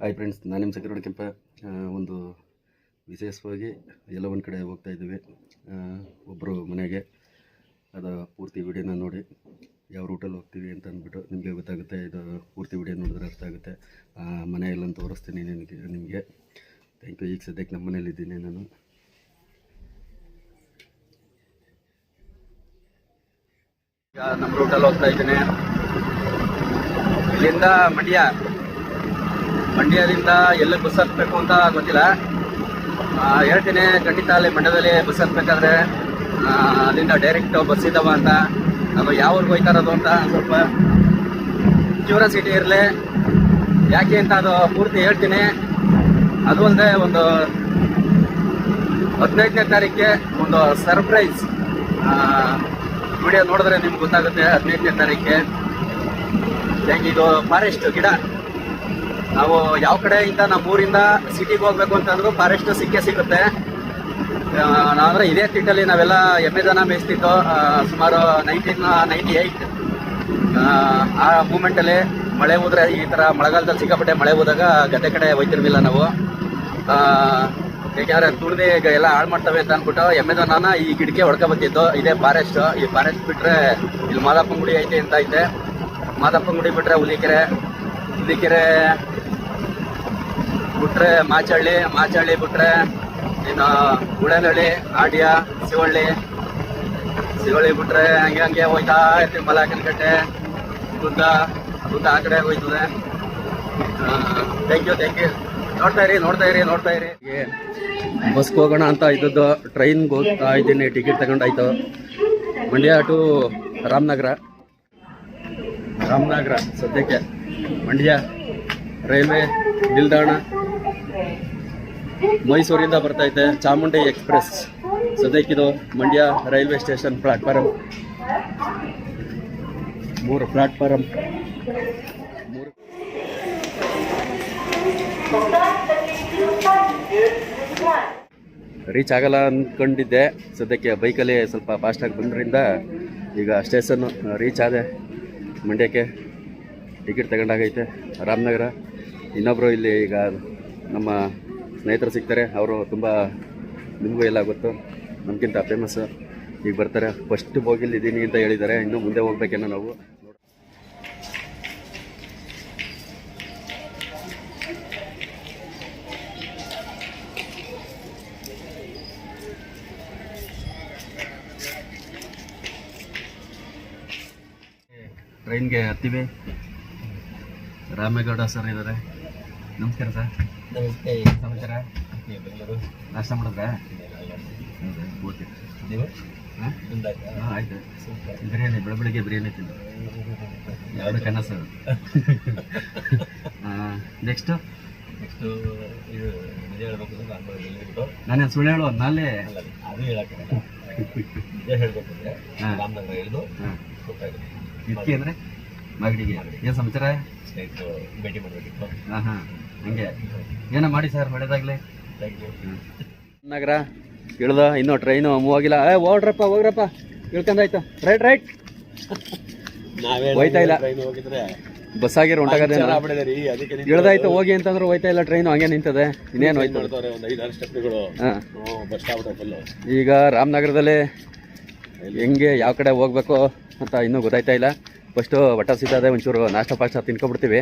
Hi friends ನಾನು ನಿಮ್ಮ ಸಕರೋಡ್ ಕೆಂಪ. ಒಂದು ವಿಶೇಷವಾಗಿ ಎಲ್ಲ ಒಂದು ಕಡೆ ಹೋಗ್ತಾ ಇದ್ದೀವಿ. ಒಬ್ಬರು ಮನೆಗೆ. ಅದು ಪೂರ್ತಿ ವಿಡಿಯೋನ ನೋಡಿ. ಯಾವ ರೂಟಲ್ಲಿ ಹೋಗ್ತೀವಿ ಅಂತ ಅಂದ್ಬಿಟ್ಟು ನಿಮಗೆ ಗೊತ್ತಾಗುತ್ತೆ, ಇದು ಪೂರ್ತಿ ವಿಡಿಯೋ ನೋಡಿದ್ರೆ ಅರ್ಥ ಆಗುತ್ತೆ. ಮನೆ ಎಲ್ಲ ತೋರಿಸ್ತೀನಿ ನಿಮಗೆ ನಿಮಗೆ. ಥ್ಯಾಂಕ್ ಯು ಈಗ ಸದ್ಯಕ್ಕೆ ನಮ್ಮ ಮನೇಲಿದ್ದೀನಿ ನಾನು. ನಮ್ಮ ರೂಟಲ್ಲಿ ಹೋಗ್ತಾ ಇದ್ದೀನಿ. ಇಲ್ಲಿಂದ ಮಂಡ್ಯ. ಮಂಡ್ಯದಿಂದ ಎಲ್ಲ ಬಸ್ ಹತ್ತಬೇಕು ಅಂತ ಗೊತ್ತಿಲ್ಲ. ಹೇಳ್ತೀನಿ, ಖಂಡಿತ ಅಲ್ಲಿ ಮಂಡ್ಯದಲ್ಲಿ ಬಸ್ ಹತ್ತಬೇಕಾದ್ರೆ ಅಲ್ಲಿಂದ ಡೈರೆಕ್ಟ್ ಬಸ್ ಇದ್ದಾವ ಅಂತ. ಅದು ಯಾವ ಊರಿಗೆ ಹೋಯ್ತಾ ಇರೋದು ಅಂತ ಸ್ವಲ್ಪ ಕ್ಯೂರಿಯಾಸಿಟಿ ಇರಲಿ. ಯಾಕೆ ಅಂತ ಅದು ಪೂರ್ತಿ ಹೇಳ್ತೀನಿ. ಅದು ಅಲ್ಲದೆ ಒಂದು ಹದಿನೈದನೇ ತಾರೀಕಿಗೆ ಒಂದು ಸರ್ಪ್ರೈಸ್ ವಿಡಿಯೋ ನೋಡಿದ್ರೆ ನಿಮ್ಗೆ ಗೊತ್ತಾಗುತ್ತೆ ಹದಿನೈದನೇ ತಾರೀಕಿಗೆ ಹೇಗೆ ಇದು ಫಾರೆಸ್ಟ್ ಗಿಡ. ನಾವು ಯಾವ ಕಡೆಯಿಂದ ನಮ್ಮ ಊರಿಂದ ಸಿಟಿಗೆ ಹೋಗ್ಬೇಕು ಅಂತಂದ್ರೂ ಫಾರೆಸ್ಟ್ ಸಿಕ್ಕೇ ಸಿಗುತ್ತೆ. ನಾವಂದ್ರೆ ಇದೇ ತಿಟ್ಟಲ್ಲಿ ನಾವೆಲ್ಲ ಎಮ್ಮೆ ದನ ಮೇಯಿಸ್ತಿತ್ತು ಸುಮಾರು ನೈನ್ಟೀನ್ ನೈಂಟಿ ಏಯ್ಟ್ ಆ ಮೂಮೆಂಟಲ್ಲಿ ಮಳೆ ಹೋದ್ರೆ ಈ ಥರ ಮಳೆಗಾಲದಲ್ಲಿ ಸಿಕ್ಕಾಪಟ್ಟೆ ಮಳೆ ಹೋದಾಗ ಗದ್ದೆ ಕಡೆ ಹೋಯ್ತಿರ್ಲಿಲ್ಲ ನಾವು. ಯಾಕೆಂದ್ರೆ ತುಳಿದು ಎಲ್ಲ ಹಾಳು ಮಾಡ್ತವೆ ಅಂತ ಅಂದ್ಬಿಟ್ಟು ಎಮ್ಮೆ ದನನ ಈ ಗಿಡಕ್ಕೆ ಹೊಡ್ಕೊ ಬತ್ತಿತ್ತು ಇದೇ ಫಾರೆಸ್ಟ್ ಈ ಫಾರೆಸ್ಟ್ ಬಿಟ್ರೆ ಇಲ್ಲಿ ಮಾದಪ್ಪಂಗುಡಿ ಐತೆ ಅಂತ ಐತೆ. ಮಾದಪ್ಪನ ಗುಡಿ ಬಿಟ್ರೆ ಹುಲಿಕೆರೆ ಹುಲಿಕೆರೆ ಬಿಟ್ರೆ ಮಾಚಹಳ್ಳಿ ಮಾಚಹಳ್ಳಿ ಬಿಟ್ರೆ ಇನ್ನು ಗುಳೆನಹಳ್ಳಿ ಆಡ್ಯ ಶಿವಳ್ಳಿ. ಶಿವಳ್ಳಿ ಬಿಟ್ರೆ ಹಂಗೆ ಹಂಗೆ ಹೋಯ್ತಾ ಇರ್ತೀವಿ ಮಲಾಕನಕಟ್ಟೆ ಗುದ್ದ ಗುಡ್ಡ ಆ ಕಡೆ ಹೋಯ್ತದೆ. ಥ್ಯಾಂಕ್ ಯು ನೋಡ್ತಾ ಇರಿ ನೋಡ್ತಾ ಇರಿ ನೋಡ್ತಾ ಇರಿ. ಬಸ್ಗೆ ಹೋಗೋಣ ಅಂತ ಇದ್ದದ್ದು ಟ್ರೈನ್ಗೆ ಹೋಗ್ತಾ ಇದ್ದೀನಿ ಟಿಕೆಟ್ ತಗೊಂಡಾಯ್ತು ಮಂಡ್ಯ ಟು ರಾಮನಗರ. ರಾಮನಗರ ಸದ್ಯಕ್ಕೆ ಮಂಡ್ಯ ರೈಲ್ವೆ ನಿಲ್ದಾಣ. ಮೈಸೂರಿಂದ ಇದೆ ಚಾಮುಂಡಿ ಎಕ್ಸ್ಪ್ರೆಸ್. ಸದ್ಯಕ್ಕಿದು ಮಂಡ್ಯ ರೈಲ್ವೆ ಸ್ಟೇಷನ್ ಪ್ಲಾಟ್ಫಾರಮ್ ಮೂರು ಪ್ಲಾಟ್ಫಾರಮ್ ಮೂರು ರೀಚ್ ಆಗಲ್ಲ ಅಂದ್ಕೊಂಡಿದ್ದೆ ಸದ್ಯಕ್ಕೆ ಬೈಕಲ್ಲಿ ಸ್ವಲ್ಪ ಫಾಸ್ಟಾಗಿ ಬಂದ್ರಿಂದ ಈಗ ಸ್ಟೇಷನ್ ರೀಚ್ ಆದೆ. ಮಂಡ್ಯಕ್ಕೆ ಟಿಕೆಟ್ ತಗೊಂಡಾಗೈತೆ. ರಾಮನಗರ. ಇನ್ನೊಬ್ಬರು ಇಲ್ಲಿ ಈಗ ನಮ್ಮ ಸ್ನೇಹಿತರು ಸಿಗ್ತಾರೆ, ಅವರು ತುಂಬ ನಿಮಗೂ ಎಲ್ಲ ಗೊತ್ತು. ನಮಗಿಂತ ಫೇಮಸ್ ಈಗ ಬರ್ತಾರೆ. ಫಸ್ಟ್ ಹೋಗಿಲ್ಲಿದ್ದೀನಿ ಅಂತ ಹೇಳಿದ್ದಾರೆ. ಇನ್ನು ಮುಂದೆ ಹೋಗ್ಬೇಕೇನೋ ನಾವು. ಟ್ರೈನ್ಗೆ ಹತ್ತೀವಿ. ರಾಮೇಗೌಡ ಸರ್ ಇದ್ದಾರೆ. ನಮಸ್ಕಾರ ಸರ್. ನಮಸ್ತೆ ಸಮಾಚಾರ? ಬೆಂಗಳೂರು. ನಾಷ್ಟ ಮಾಡಿದ್ರೆ? ಓಕೆ. ನೀವು? ಹಾಂ? ಆಯ್ತು. ಬಿರಿಯಾನಿ ಬೆಳ ಬೆಳಿಗ್ಗೆ ಬಿರಿಯಾನಿ ತಿಂದು. ಎರಡು ಕನಸು ನೆಕ್ಸ್ಟು ನೆಕ್ಸ್ಟು ಇದು ನಿಜ ಹೇಳ್ಬೇಕು ನಾನು ನಾನೇನು ಸುಳ್ಳು ಹೇಳೋ ಅಲ್ಲ ಅದು ಹೇಳಕ್ಕೆ ನಿಜ ಹೇಳ್ಬೇಕು ಅಂದ್ರೆ ಮಗಡಿಗೆ ರಾಮನಗರ ಇಳಿದು ಹಾಂ. ಗೊತ್ತಾಗಿದೆ ಇದಕ್ಕೆ ಅಂದರೆ? ಮಾಗಡಿಗೆ. ಏನು ಸಮಾಚಾರ? ಭೇಟಿ ಮಾಡಬೇಕಿತ್ತು. ಹಾಂ ಹಾಂ. ಹಂಗೆ. ಏನೋ ಮಾಡಿ ಸರ್ ಒಳ್ಳೇದಾಗಲಿ ಯು ನಗರ ಇಳ್ದ ಇನ್ನೂ ಟ್ರೈನು ಮೂವ್ ಆಗಿಲ್ಲ ಏ ಓಡ್ರಪ್ಪ ಹೋಗ್ರಪ್ಪ. ಇಳ್ಕೊಂಡಾಯ್ತು ರೈಟ್ ರೈಟ್. ಹೋಯ್ತಾ ಇಲ್ಲ. ಟ್ರೈನ್ ಹೋಗಿದ್ರೆ ಬಸ್ ಆಗಿರೋ ಇಳ್ದಾಯ್ತು ಹೋಗಿ ಅಂತಂದ್ರೆ ಹೋಯ್ತಾ ಇಲ್ಲ ಟ್ರೈನು ಹಂಗೆ ನಿಂತದೆ. ಇನ್ನೇನು ಹೋಯ್ತು? ಈಗ ರಾಮನಗರದಲ್ಲಿ ಹೆಂಗೆ ಯಾವ ಕಡೆ ಹೋಗ್ಬೇಕು ಅಂತ ಇನ್ನೂ ಗೊತ್ತಾಯ್ತಾ ಇಲ್ಲ. ಫಸ್ಟು ಬಟ್ಟ ಸಿದ್ಧಾದೆ ಒಂಚೂರು ನಾಷ್ಟ ಪಾಷ್ಟ ತಿನ್ಕೊಬಿಡ್ತೀವಿ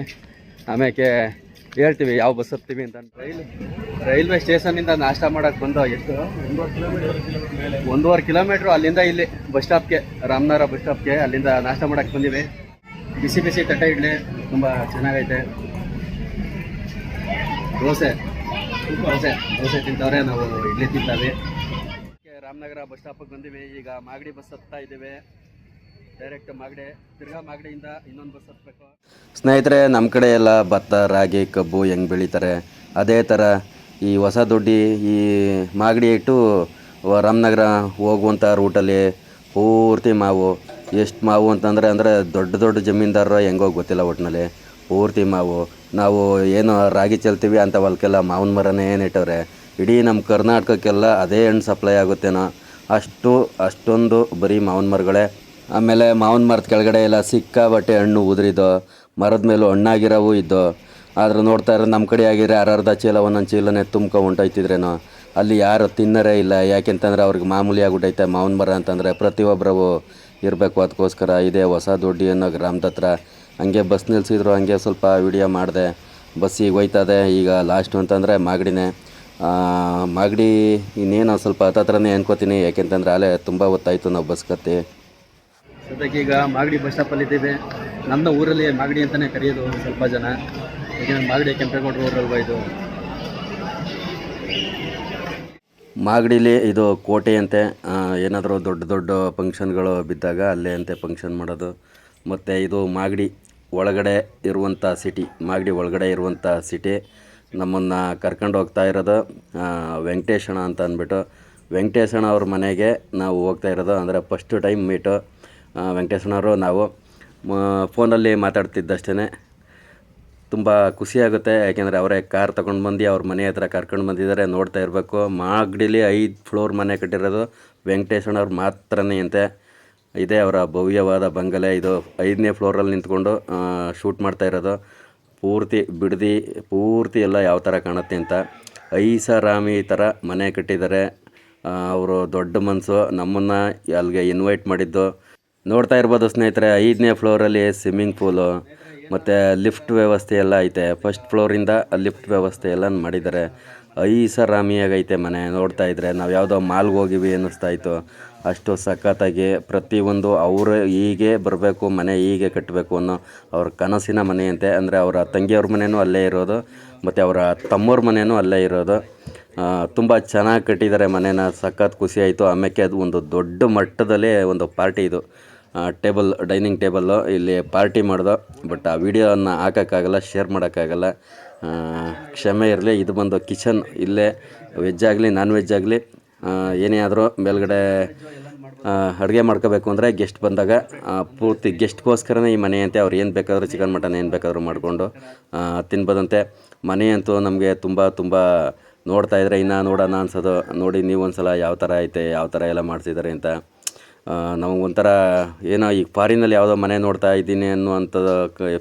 ಆಮೇಲೆ ಹೇಳ್ತೀವಿ, ಯಾವ ಬಸ್ ಹತ್ತೀವಿ ಅಂತ. ರೈಲ್ ರೈಲ್ವೆ ಸ್ಟೇಷನ್ನಿಂದ ನಾಷ್ಟ ಮಾಡೋಕ್ಕೆ ಬಂದು ಎಷ್ಟು? ಒಂದೂವರೆ ಕಿಲೋಮೀಟ್ರು ಅಲ್ಲಿಂದ ಇಲ್ಲಿ ಬಸ್ ಸ್ಟಾಪ್ಗೆ ರಾಮನಗರ ಬಸ್ ಸ್ಟಾಪ್ಗೆ ಅಲ್ಲಿಂದ ನಾಷ್ಟ ಮಾಡೋಕ್ಕೆ ಬಂದೀವಿ. ಬಿಸಿ ಬಿಸಿ ತಟ್ಟೆ ಇಡ್ಲಿ, ತುಂಬ ಚೆನ್ನಾಗೈತೆ. ದೋಸೆ. ದೋಸೆ ದೋಸೆ ತಿಂತವ್ರೆ, ನಾವು ಇಡ್ಲಿ ತಿಂತಾವೆ. ರಾಮನಗರ ಬಸ್ ಸ್ಟಾಪಿಗೆ ಬಂದಿವಿ. ಈಗ ಮಾಗಡಿ ಬಸ್ ಹತ್ತಾ ಇದ್ದೀವಿ. ಡೈರೆಕ್ಟ್ ಮಾಗಡೆ, ತಿರ್ಗಾ ಸ್ನೇಹಿತರೆ ನಮ್ಮ ಕಡೆ ಎಲ್ಲ ಭತ್ತ, ರಾಗಿ, ಕಬ್ಬು ಹೆಂಗೆ ಬೆಳೀತಾರೆ? ಅದೇ ಥರ ಈ ಹೊಸ ದೊಡ್ಡಿ ಈ ಮಾಗಡಿ ಇಟ್ಟು ರಾಮನಗರ ಹೋಗುವಂಥ ರೂಟಲ್ಲಿ ಪೂರ್ತಿ ಮಾವು. ಎಷ್ಟು ಮಾವು ಅಂತಂದರೆ, ಅಂದರೆ ದೊಡ್ಡ ದೊಡ್ಡ ಜಮೀನ್ದಾರರು ಹೆಂಗೋ ಗೊತ್ತಿಲ್ಲ ಒಟ್ಟಿನಲ್ಲಿ ಪೂರ್ತಿ ಮಾವು. ನಾವು ಏನು ರಾಗಿ ಚೆಲ್ತೀವಿ ಅಂತ ಹೊಲಕ್ಕೆಲ್ಲ ಮಾವಿನ ಮರನೇ ನೆಟ್ಟವ್ರೆ. ಇಡೀ ನಮ್ಮ ಕರ್ನಾಟಕಕ್ಕೆಲ್ಲ ಅದೇ ಹಣ್ಣು ಸಪ್ಲೈ ಆಗುತ್ತೇನೋ ಅಷ್ಟು, ಅಷ್ಟೊಂದು ಬರೀ ಮಾವಿನ ಮರಗಳೇ. ಆಮೇಲೆ ಮಾವಿನ ಮರದ ಕೆಳಗಡೆ ಎಲ್ಲ ಸಿಕ್ಕಾಬಟ್ಟೆ ಹಣ್ಣು ಉದುರಿದ್ದು ಮರದ ಮೇಲೂ ಹಣ್ಣಾಗಿರೋವು ಇದ್ದು, ಆದ್ರೆ ನೋಡ್ತಾ ಇರೋ ನಮ್ಮ ಕಡೆ ಆಗಿದ್ರೆ ಅರ್ಧ ಚೀಲ ಒಂದೊಂದು ಚೀಲನೇ ತುಂಬ್ಕೊ ಹೊಂಟೋಯ್ತಿದ್ರೇನೋ, ಅಲ್ಲಿ ಯಾರು ತಿನ್ನರೇ ಇಲ್ಲ. ಯಾಕೆಂತಂದ್ರೆ ಅವ್ರಿಗೆ ಮಾಮೂಲಿ ಆಗಿಬಿಟ್ಟೈತೆ ಮಾವಿನ ಮರ ಅಂತಂದರೆ ಪ್ರತಿಯೊಬ್ಬರವು ಇರಬೇಕು. ಅದಕ್ಕೋಸ್ಕರ ಇದೇ ಹೊಸ ದೊಡ್ಡಿ ಅನ್ನೋ ಗ್ರಾಮದ ಹತ್ರ ಹಂಗೆ ಬಸ್ ನಿಲ್ಸಿದ್ರು, ಹಂಗೆ ಸ್ವಲ್ಪ ವಿಡಿಯೋ ಮಾಡಿದೆ. ಬಸ್ ಈಗ ಹೋಯ್ತದೆ. ಈಗ ಲಾಸ್ಟು ಅಂತಂದರೆ ಮಾಗಡಿನೇ. ಮಾಗಡಿ ಇನ್ನೇನು ಸ್ವಲ್ಪ ಹತ್ತತ್ರನೇ ಅನ್ಕೋತೀನಿ. ಯಾಕೆಂತಂದ್ರೆ ಅಲ್ಲೇ ತುಂಬ ಹೊತ್ತಾಯಿತು ನಾವು ಬಸ್ ಕತ್ತಿ. ಸದ್ಯಕ್ಕೆ ಈಗ ಮಾಗಡಿ ಬಸ್ ಸ್ಟಾಪಲ್ಲಿ ಇದ್ದೀವಿ. ನಮ್ಮ ಊರಲ್ಲಿ ಮಾಗಡಿ ಅಂತಲೇ ಕರೆಯೋದು ಸ್ವಲ್ಪ ಜನ. ಯಾಕೆಂದ್ರೆ ಮಾಗಡಿ ಕೆಂಪೇಗೌಡರು ಊರಲ್ವಾ ಇದು? ಮಾಗಡಿಲಿ ಇದು ಕೋಟೆ ಅಂತೆ. ಏನಾದರೂ ದೊಡ್ಡ ದೊಡ್ಡ ಫಂಕ್ಷನ್ಗಳು ಬಿದ್ದಾಗ ಅಲ್ಲೇ ಅಂತೆ ಫಂಕ್ಷನ್ ಮಾಡೋದು. ಮತ್ತು ಇದು ಮಾಗಡಿ ಒಳಗಡೆ ಇರುವಂಥ ಸಿಟಿ ಮಾಗಡಿ ಒಳಗಡೆ ಇರುವಂಥ ಸಿಟಿ ನಮ್ಮನ್ನು ಕರ್ಕೊಂಡು ಹೋಗ್ತಾ ಇರೋದು ವೆಂಕಟೇಶಣ್ಣ ಅಂತ ಅಂದ್ಬಿಟ್ಟು. ವೆಂಕಟೇಶಣ್ಣ ಅವ್ರ ಮನೆಗೆ ನಾವು ಹೋಗ್ತಾ ಇರೋದು. ಅಂದರೆ ಫಸ್ಟ್ ಟೈಮ್ ಮೀಟು ವೆಂಕಟೇಶಣ್ಣವರು ನಾವು ಫೋನಲ್ಲಿ ಮಾತಾಡ್ತಿದ್ದಷ್ಟೇ ತುಂಬ ಖುಷಿಯಾಗುತ್ತೆ ಯಾಕೆಂದರೆ ಅವರೇ ಕಾರ್ ತೊಗೊಂಡು ಬಂದು, ಅವ್ರ ಮನೆ ಹತ್ರ ಕರ್ಕೊಂಡು ಬಂದಿದ್ದಾರೆ, ನೋಡ್ತಾ ಇರಬೇಕು. ಮಾಗಡಿಲಿ ಐದು ಫ್ಲೋರ್ ಮನೆ ಕಟ್ಟಿರೋದು ವೆಂಕಟೇಶ್ವರವ್ರು ಮಾತ್ರನೇ ಅಂತೆ. ಇದೇ ಅವರ ಭವ್ಯವಾದ ಬಂಗಲೆ. ಇದು ಐದನೇ ಫ್ಲೋರಲ್ಲಿ ನಿಂತ್ಕೊಂಡು ಶೂಟ್ ಮಾಡ್ತಾ ಇರೋದು. ಪೂರ್ತಿ ಬಿಡದಿ, ಪೂರ್ತಿ ಎಲ್ಲ ಯಾವ ಥರ ಕಾಣುತ್ತೆ ಅಂತ. ಐಸಾರಾಮಿ ಥರ ಮನೆ ಕಟ್ಟಿದ್ದಾರೆ. ಅವರು ದೊಡ್ಡ ಮನಸ್ಸು ನಮ್ಮನ್ನು ಅಲ್ಲಿಗೆ ಇನ್ವೈಟ್ ಮಾಡಿದ್ದು ನೋಡ್ತಾ ಇರ್ಬೋದು ಸ್ನೇಹಿತರೆ, ಐದನೇ ಫ್ಲೋರಲ್ಲಿ ಸ್ವಿಮ್ಮಿಂಗ್ ಪೂಲು ಮತ್ತು ಲಿಫ್ಟ್ ವ್ಯವಸ್ಥೆ ಎಲ್ಲ ಐತೆ. ಫಸ್ಟ್ ಫ್ಲೋರಿಂದ ಲಿಫ್ಟ್ ವ್ಯವಸ್ಥೆ ಎಲ್ಲ ಮಾಡಿದ್ದಾರೆ. ಐಷಾರಾಮಿಯಾಗೈತೆ ಮನೆ, ನೋಡ್ತಾ ಇದ್ರೆ. ನಾವು ಯಾವುದೋ ಮಾಲ್ಗೆ ಹೋಗಿವಿ ಅನ್ನಿಸ್ತಾ ಇತ್ತು. ಅಷ್ಟು ಸಖತ್ತಾಗಿ ಪ್ರತಿಯೊಂದು ಅವರು ಹೀಗೆ ಬರಬೇಕು, ಮನೆ ಹೀಗೆ ಕಟ್ಟಬೇಕು ಅನ್ನೋ ಅವ್ರ ಕನಸಿನ ಮನೆಯಂತೆ. ಅಂದರೆ ಅವರ ತಂಗಿಯವ್ರ ಮನೆಯೂ ಅಲ್ಲೇ ಇರೋದು, ಮತ್ತು ಅವರ ತಮ್ಮವ್ರ ಮನೆಯೂ ಅಲ್ಲೇ ಇರೋದು. ತುಂಬ ಚೆನ್ನಾಗಿ ಕಟ್ಟಿದ್ದಾರೆ ಮನೇನ. ಸಖತ್ ಖುಷಿ ಆಯಿತು. ಆಮೇಲೆ ಅದು ಒಂದು ದೊಡ್ಡ ಮಟ್ಟದಲ್ಲಿ ಒಂದು ಪಾರ್ಟಿ ಇದು. ಟೇಬಲ್, ಡೈನಿಂಗ್ ಟೇಬಲ್ಲು ಇಲ್ಲಿ ಪಾರ್ಟಿ ಮಾಡ್ದು, ಬಟ್ ಆ ವೀಡಿಯೋವನ್ನು ಹಾಕೋಕ್ಕಾಗಲ್ಲ, ಶೇರ್ ಮಾಡೋಕ್ಕಾಗಲ್ಲ. ಕ್ಷಮೆ ಇರಲಿ, ಇದು ಬಂದು ಕಿಚನ್ ಇಲ್ಲೇ, ವೆಜ್ ಆಗಲಿ ನಾನ್ ವೆಜ್ ಆಗಲಿ ಏನೇ ಆದರೂ ಮೇಲ್ಗಡೆ ಅಡುಗೆ ಮಾಡ್ಕೋಬೇಕು ಅಂದರೆ ಗೆಸ್ಟ್ ಬಂದಾಗ ಪೂರ್ತಿ ಗೆಸ್ಟ್ಗೋಸ್ಕರನೇ ಈ ಮನೆ ಅಂತೆ ಅವ್ರು ಏನು ಬೇಕಾದರೂ ಚಿಕನ್ ಮಟನ್ ಏನು ಬೇಕಾದರೂ ಮಾಡಿಕೊಂಡು ತಿನ್ಬೋದಂತೆ. ಮನೆ ಅಂತೂ ನಮಗೆ ತುಂಬ ತುಂಬ ನೋಡ್ತಾ ಇದ್ದರೆ ಇನ್ನೂ ನೋಡೋಣ ಅನ್ಸೋದು. ನೋಡಿ, ನೀವು ಒಂದು ಸಲ ಯಾವ ಥರ ಐತೆ, ಯಾವ ಥರ ಎಲ್ಲ ಮಾಡ್ತಿದ್ದಾರೆ ಅಂತ. ನಮಗೊಂಥರ ಏನೋ ಈಗ ಫಾರಿನಲ್ಲಿ ಯಾವುದೋ ಮನೆ ನೋಡ್ತಾ ಇದ್ದೀನಿ ಅನ್ನುವಂಥ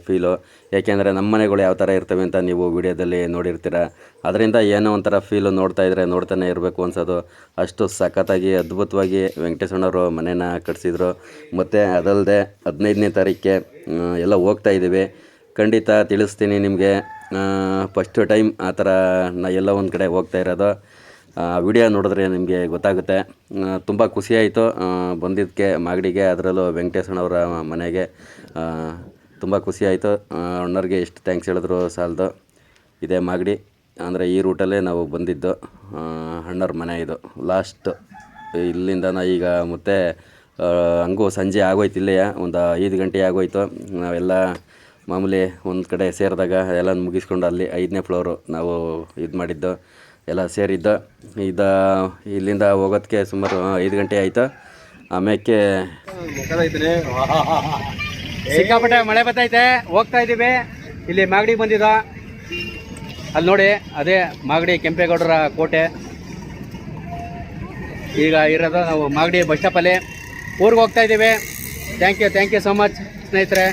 ಫೀಲು ಏಕೆಂದರೆ ನಮ್ಮ ಮನೆಗಳು ಯಾವ ಥರ ಇರ್ತವೆ ಅಂತ ನೀವು ವಿಡಿಯೋದಲ್ಲಿ ನೋಡಿರ್ತೀರ. ಅದರಿಂದ ಏನೋ ಒಂಥರ ಫೀಲು ನೋಡ್ತಾ ಇದ್ದರೆ ನೋಡ್ತಾನೆ ಇರಬೇಕು ಅನ್ಸೋದು. ಅಷ್ಟು ಸಖತ್ತಾಗಿ, ಅದ್ಭುತವಾಗಿ ವೆಂಕಟೇಶ್ವರವರು ಮನೇನ ಕಟ್ಸಿದ್ರು. ಮತ್ತು ಅದಲ್ಲದೆ ಹದಿನೈದನೇ ತಾರೀಕಿಗೆ ಎಲ್ಲ ಹೋಗ್ತಾ ಇದ್ದೀವಿ. ಖಂಡಿತ ತಿಳಿಸ್ತೀನಿ ನಿಮಗೆ. ಫಸ್ಟ್ ಟೈಮ್ ಆ ಥರ ನಾ, ಎಲ್ಲ ಒಂದು ಕಡೆ ಹೋಗ್ತಾ ಇರೋದು. ವಿಡಿಯೋ ನೋಡಿದ್ರೆ ನಿಮಗೆ ಗೊತ್ತಾಗುತ್ತೆ. ತುಂಬ ಖುಷಿಯಾಯಿತು ಬಂದಿದ್ದಕ್ಕೆ ಮಾಗಡಿಗೆ, ಅದರಲ್ಲೂ ವೆಂಕಟೇಶಣ್ಣವರ ಮನೆಗೆ. ತುಂಬ ಖುಷಿಯಾಯಿತು ಅಣ್ಣರಿಗೆ ಎಷ್ಟು ಥ್ಯಾಂಕ್ಸ್ ಹೇಳಿದ್ರು ಸಾಲದು. ಇದೇ ಮಾಗಡಿ. ಅಂದರೆ ಈ ರೂಟಲ್ಲೇ ನಾವು ಬಂದಿದ್ದು. ಅಣ್ಣರ ಮನೆ ಇದು. ಲಾಸ್ಟ್ ಇಲ್ಲಿಂದ ಈಗ ಮತ್ತೆ ಹಂಗೂ ಸಂಜೆ ಆಗೋಯ್ತು ಇಲ್ಲೇ ಒಂದು ಐದು ಗಂಟೆ ಆಗೋಯ್ತು. ನಾವೆಲ್ಲ ಮಾಮೂಲಿ ಒಂದು ಕಡೆ ಸೇರಿದಾಗ ಎಲ್ಲ ಮುಗಿಸ್ಕೊಂಡು ಅಲ್ಲಿ ಐದನೇ ಫ್ಲೋರು ನಾವು ಇದು ಮಾಡಿದ್ದು. ಎಲ್ಲ ಸೇರಿದ್ದ. ಇದ ಇಲ್ಲಿಂದ ಹೋಗೋದಕ್ಕೆ ಸುಮಾರು ಐದು ಗಂಟೆ ಆಯಿತು. ಆಮ್ಯಾಕೆ ಸಿಕ್ಕಾಪಟ್ಟೆ ಮಳೆ ಬರ್ತೈತೆ ಹೋಗ್ತಾ ಇದ್ದೀವಿ. ಇಲ್ಲಿ ಮಾಗಡಿ ಬಂದಿದ. ಅಲ್ಲಿ ನೋಡಿ, ಅದೇ ಮಾಗಡಿ ಕೆಂಪೇಗೌಡರ ಕೋಟೆ. ಈಗ ಇರೋದು ನಾವು ಮಾಗಡಿ ಬಸ್ ಸ್ಟಾಪಲ್ಲಿ. ಊರಿಗೆ ಹೋಗ್ತಾ ಇದ್ದೀವಿ. Thank you thank you so much ಸ್ನೇಹಿತರೆ.